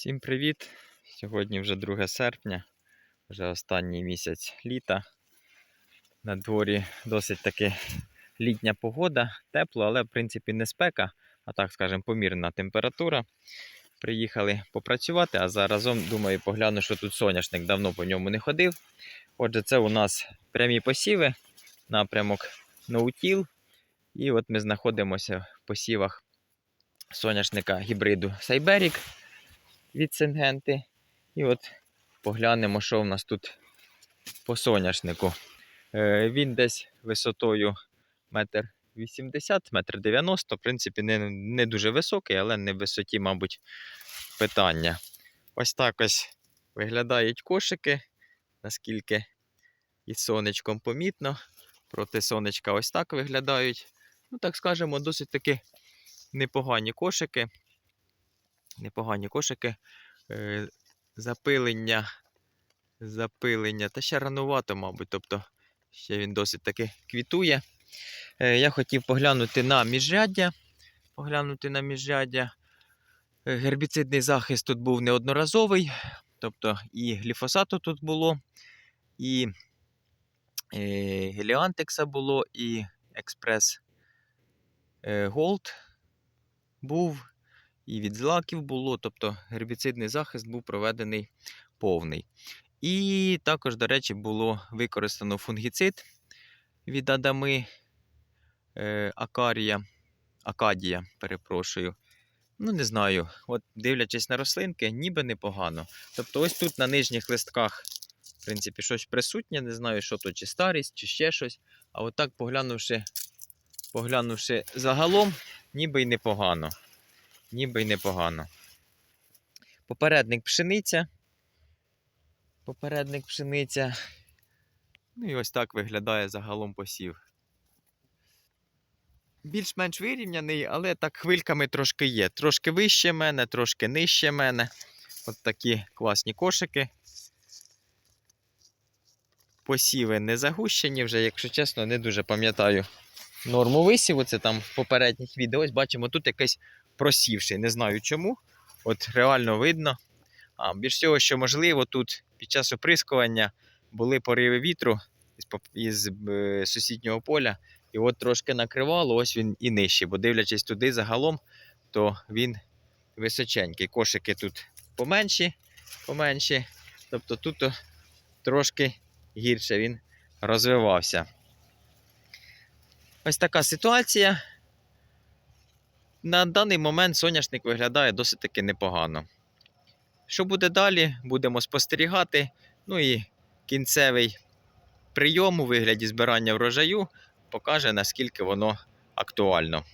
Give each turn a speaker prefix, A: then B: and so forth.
A: Всім привіт! Сьогодні вже 2 серпня, вже останній місяць літа. На дворі досить таки літня погода, тепло, але в принципі не спека, а так скажемо, помірна температура. Приїхали попрацювати, а заразом думаю, погляну, що тут соняшник давно по ньому не ходив. Отже, це у нас прямі посіви, напрямок ноутіл. І от ми знаходимося в посівах соняшника гібриду Сайберік від Сингенти. І от поглянемо, що в нас тут по соняшнику. Е, Він десь висотою метр 80, метр 90. В принципі, не, не дуже високий, але не в висоті, мабуть, питання. Ось так ось виглядають кошики, наскільки і сонечком помітно. Проти сонечка ось так виглядають. Ну, так скажемо, досить таки непогані кошики. Непогані кошики. Е, запилення, запилення, та ще ранувато, мабуть. Тобто ще він досить таки квітує. Е, я хотів поглянути на міжряддя. Поглянути на міжряддя. Е, Гербіцидний захист тут був неодноразовий. Тобто і гліфосату тут було, і геліантекса було, і експрес Голд був і від злаків було, тобто гербіцидний захист був проведений повний. І також, до речі, було використано фунгіцид від Адами е, Акарія, Акадія, перепрошую. Ну, не знаю, от дивлячись на рослинки, ніби непогано. Тобто, ось тут на нижніх листках, в принципі, щось присутнє, не знаю, що то, чи старість, чи ще щось. А от поглянувши, поглянувши загалом, ніби й непогано ніби й непогано. Попередник пшениця. Попередник пшениця. Ну і ось так виглядає загалом посів. Більш-менш вирівняний, але так хвильками трошки є. Трошки вище мене, трошки нижче мене. От такі класні кошики. Посіви не загущені вже, якщо чесно, не дуже пам'ятаю норму висіву. Це там в попередніх відео. Ось бачимо, тут якийсь просівший. Не знаю чому. От реально видно. А більш всього, що можливо, тут під час оприскування були пориви вітру із, сусіднього поля, і от трошки накривало, ось він і нижчий. Бо дивлячись туди загалом, то він височенький. Кошики тут поменші, поменші. Тобто тут трошки гірше він розвивався. Ось така ситуація. На даний момент соняшник виглядає досить таки непогано. Що буде далі, будемо спостерігати. Ну і кінцевий прийом у вигляді збирання врожаю покаже, наскільки воно актуально.